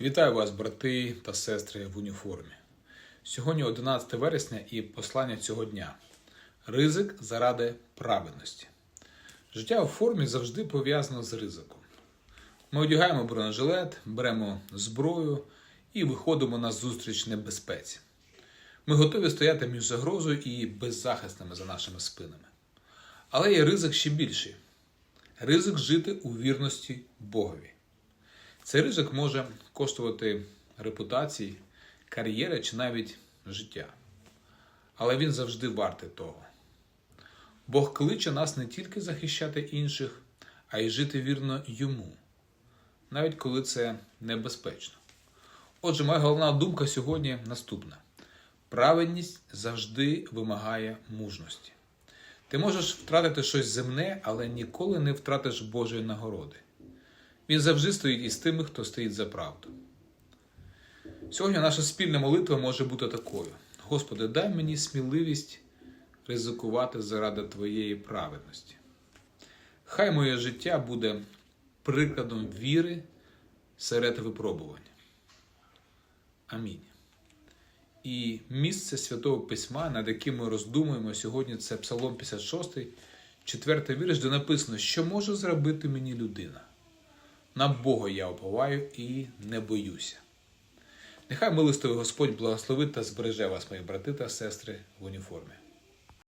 Вітаю вас, брати та сестри в уніформі. Сьогодні 11 вересня і послання цього дня. Ризик заради праведності. Життя у формі завжди пов'язано з ризиком. Ми одягаємо бронежилет, беремо зброю і виходимо на зустріч небезпеці. Ми готові стояти між загрозою і беззахисними за нашими спинами. Але є ризик ще більший ризик жити у вірності Богові. Цей ризик може коштувати репутації, кар'єри чи навіть життя. Але він завжди вартий того. Бог кличе нас не тільки захищати інших, а й жити вірно йому, навіть коли це небезпечно. Отже, моя головна думка сьогодні наступна: праведність завжди вимагає мужності. Ти можеш втратити щось земне, але ніколи не втратиш Божої нагороди. Він завжди стоїть із тими, хто стоїть за правду. Сьогодні наша спільна молитва може бути такою: Господи, дай мені сміливість ризикувати заради Твоєї праведності. Хай моє життя буде прикладом віри серед випробувань. Амінь. І місце Святого Письма, над яким ми роздумуємо сьогодні, це Псалом 56, 4 вірш, де написано, що може зробити мені людина. На Бога я оповаю і не боюся. Нехай милостивий Господь благословить та збереже вас, мої брати та сестри в уніформі.